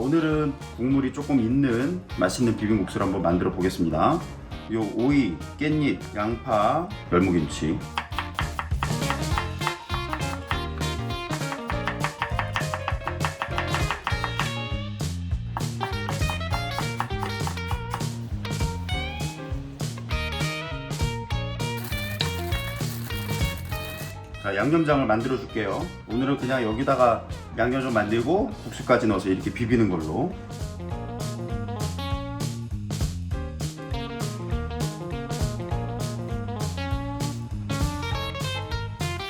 오늘은 국물이 조금 있는 맛있는 비빔국수를 한번 만들어 보겠습니다. 요 오이, 깻잎, 양파, 열무김치. 자, 양념장을 만들어 줄게요. 오늘은 그냥 여기다가 양념 좀 만들고 국수까지 넣어서 이렇게 비비는 걸로.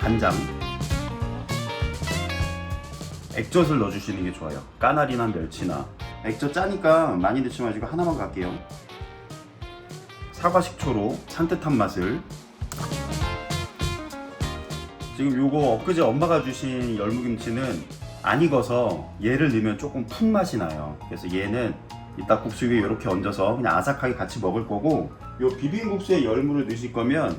간장. 액젓을 넣어주시는 게 좋아요. 까나리나 멸치나. 액젓 짜니까 많이 넣지 마시고 하나만 갈게요. 사과 식초로 산뜻한 맛을 지금 요거 엊그제 엄마가 주신 열무김치는 안 익어서 얘를 넣으면 조금 푼 맛이 나요. 그래서 얘는 이따 국수 위에 이렇게 얹어서 그냥 아삭하게 같이 먹을 거고 요 비빔국수에 열무를 넣으실 거면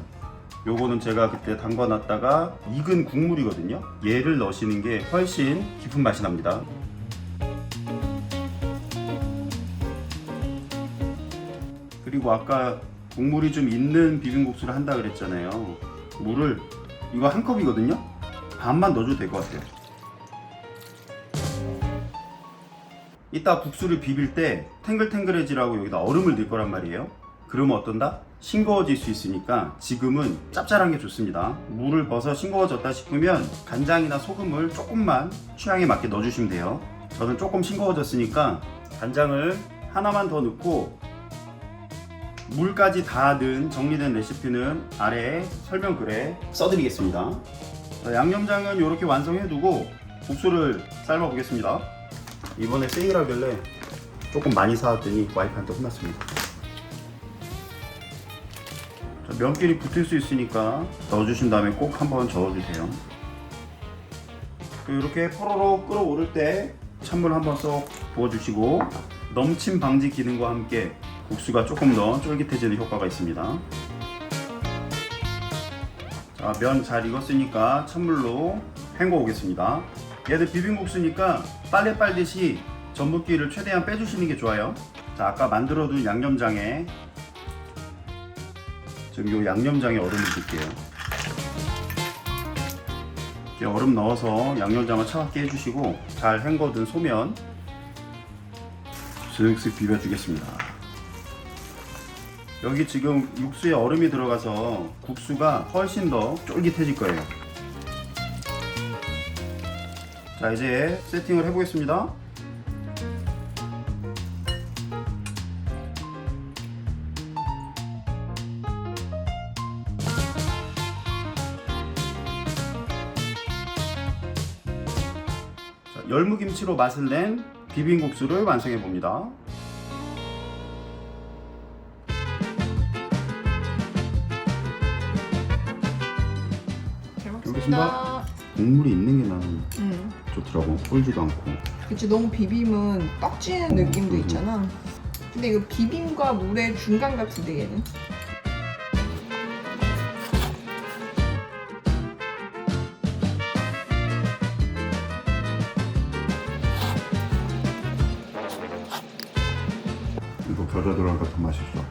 요거는 제가 그때 담궈 놨다가 익은 국물이거든요. 얘를 넣으시는 게 훨씬 깊은 맛이 납니다. 그리고 아까 국물이 좀 있는 비빔국수를 한다 그랬잖아요. 물을 이거 한 컵이거든요. 반만 넣어줘도 될 것 같아요. 이따 국수를 비빌 때 탱글탱글해지라고 여기다 얼음을 넣을 거란 말이에요. 그러면 어떤다? 싱거워질 수 있으니까 지금은 짭짤한 게 좋습니다. 물을 벗어 싱거워졌다 싶으면 간장이나 소금을 조금만 취향에 맞게 넣어주시면 돼요. 저는 조금 싱거워졌으니까 간장을 하나만 더 넣고 물까지 다 넣은 정리된 레시피는 아래에 설명글에 써드리겠습니다. 자, 양념장은 이렇게 완성해두고 국수를 삶아 보겠습니다. 이번에 세일하길래 조금 많이 사왔더니 와이프한테 혼났습니다. 자, 면끼리 붙을 수 있으니까 넣어주신 다음에 꼭 한번 저어주세요. 이렇게 포로로 끓어오를 때 찬물 한번 쏙 부어주시고 넘침 방지 기능과 함께 국수가 조금 더 쫄깃해지는 효과가 있습니다. 자, 면 잘 익었으니까 찬물로 헹궈 오겠습니다. 얘들 비빔국수니까 빨래 빨듯이 전분기를 최대한 빼주시는 게 좋아요. 자, 아까 만들어둔 양념장에 지금 이 양념장에 얼음을 넣을게요. 이렇게 얼음 넣어서 양념장을 차갑게 해주시고 잘 헹궈둔 소면 슥슥 비벼주겠습니다. 여기 지금 육수에 얼음이 들어가서 국수가 훨씬 더 쫄깃해질 거예요. 자, 이제 세팅을 해보겠습니다. 자, 열무김치로 맛을 낸 비빔국수를 완성해 봅니다. 잘. 먹겠습니다. 국물이 있는 게 나는 음. 좋더라고. 꿀지도 않고. 그치 너무 비빔은 떡지는 느낌도 음. 있잖아. 근데 이거 비빔과 물의 중간 같은데 얘는. 이거 겨자 들어가니까 더 맛있어.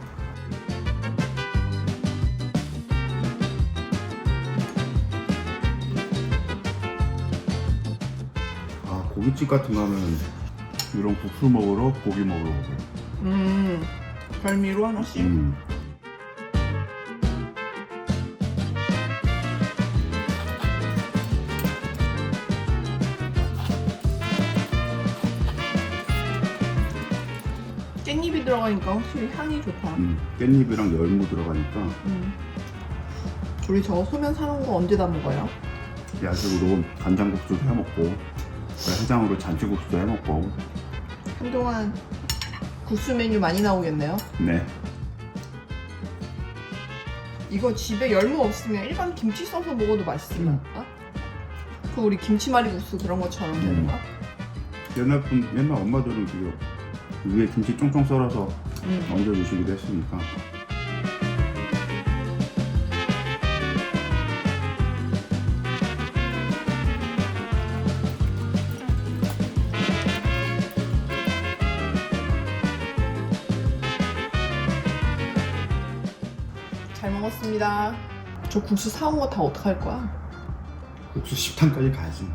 고깃집 같은 거는 이런 국수 먹으러 고기 먹으러 오고. 음. 별미로 하나씩. 음. 깻잎이 들어가니까 확실히 향이 좋다. 음. 깻잎이랑 열무 들어가니까 음. 우리 저 소면 사놓은 거 언제 다 먹어요? 야식으로 간장국수도 해 먹고 해장으로 잔치국수도 해 먹고. 한동안 국수 메뉴 많이 나오겠네요. 네. 이거 집에 열무 없으면 일반 김치 써서 먹어도 맛있을 것 음. 그 우리 김치말이 국수 그런 것처럼 되는 거야? 옛날 분 옛날 엄마들은 그 위에 김치 쫑쫑 썰어서 음. 얹어주시기도 했으니까. 먹었습니다. 저 국수 사온 거 다 어떡할 거야? 국수 식당까지 가야지.